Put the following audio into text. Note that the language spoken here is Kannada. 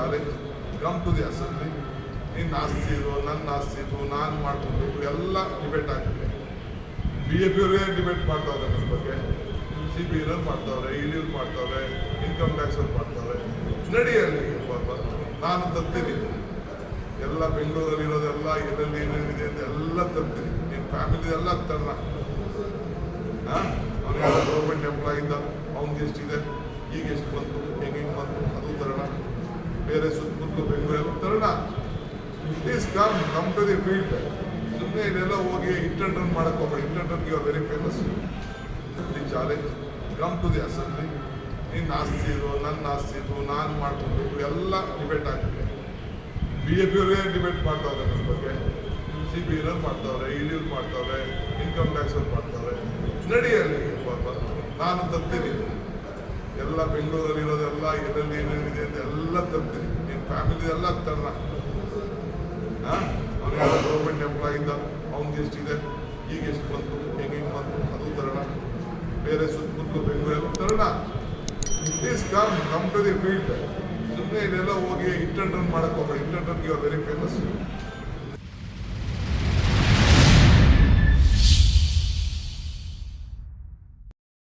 Challenge come to the assembly. ನಿನ್ನ ಆಸ್ತಿ ಇದು, ನನ್ನ ಆಸ್ತಿ ಇದು, ನಾನು ಮಾಡ್ಕೊಬೇಕು ಎಲ್ಲ ಡಿಬೇಟ್ ಆಗ್ತಿದೆ ಬಿ ಜೆ ಪಿಯವರೇ ಡಿಬೇಟ್ ಮಾಡ್ತಾವ್ರೆ ನನ್ನ ಬಗ್ಗೆ? ಸಿ ಪಿ ಇರೋರು ಮಾಡ್ತಾವ್ರೆ ಇಡಿಯವ್ರು ಮಾಡ್ತಾವ್ರೆ ಇನ್ಕಮ್ ಟ್ಯಾಕ್ಸ್ ಅವ್ರು ಮಾಡ್ತಾವ್ರೆ. ನಡೆಯಲ್ಲಿ ನಾನು ತರ್ತೀನಿ. ಎಲ್ಲ ಬೆಂಗಳೂರಲ್ಲಿ ಇರೋದೆಲ್ಲ ಇದರಲ್ಲಿ ಏನೇನಿದೆ ಅಂತ ಎಲ್ಲ ತರ್ತೀನಿ. ನಿಮ್ಮ ಫ್ಯಾಮಿಲಿ ಎಲ್ಲ ತರಲ್ಲ ಅವನಿಗೆ ಗೌರ್ಮೆಂಟ್ ಎಂಪ್ಲಾಯ್ ಇದ್ದ ಅವ್ನಿಗೆ ಎಷ್ಟಿದೆ? ಈಗ ಎಷ್ಟು ಬಂತು? ಹೆಂಗೆ ಬಂತು? ಅದು ಬೇರೆ ಸುತ್ತಮುತ್ತಲು Bengaluru ತರೋಣ. Please come come to the field ಸುಮ್ಮನೆ ಇದೆಲ್ಲ ಹೋಗಿ ಇಂಟರ್ಟರ್ನ್ ಮಾಡಕ್ಕೆ ಹೋಗ್ಬೇಡಿ. You are very famous the challenge come to the assembly ನಿನ್ನ ಆಸ್ತಿ ಇದು, ನನ್ನ ಆಸ್ತಿ ಇದು, ನಾನು ಮಾಡ್ಕೊಂಡು ಎಲ್ಲ ಡಿಬೇಟ್ ಆಗಿದೆ ಬಿ ಜೆ ಪಿಯವರೇ ಡಿಬೇಟ್ ಮಾಡ್ತಾವ್ರೆ ನನ್ನ ಬಗ್ಗೆ. ಸಿ ಬಿ ಇರೋರು ಮಾಡ್ತಾವ್ರೆ ಇಡಿಯವ್ರು ಮಾಡ್ತಾವ್ರೆ ಇನ್ಕಮ್ ಟ್ಯಾಕ್ಸ್ ಅವ್ರು ಮಾಡ್ತಾವ್ರೆ. ನಡೆಯಲ್ಲಿ ನಾನು ತರ್ತೀನಿ. ಎಲ್ಲ ಬೆಂಗಳೂರಲ್ಲಿ ಇರೋದೆಲ್ಲ ಇದರಲ್ಲಿ ಏನೇನಿದೆ ಅಂತ ಎಲ್ಲ ತರ್ತೀನಿ ನಿಮ್ಮ ಫ್ಯಾಮಿಲಿ ಎಲ್ಲ ತರೋಣ ಅವನಿಗೆ ಗೌರ್ಮೆಂಟ್ ಎಂಪ್ಲಾಯ್ ಇದ್ದ ಅವ್ನಿಗೆ ಎಷ್ಟಿದೆ? ಈಗ ಎಷ್ಟು ಬಂತು? ಹೆಂಗೆ ಹೆಂಗೆ ಬಂತು? ಅದು ತರೋಣ. ಬೇರೆ ಸುತ್ತಮುತ್ತಲು Bengaluru ತರೋಣ. Please come come the field ಸುಮ್ಮನೆ ಇದೆಲ್ಲ ಹೋಗಿ ಇಂಟರ್ಟರ್ನ್ ಮಾಡಕ್ಕೆ ಹೋಗ್ಬೇಡಿ. R very famous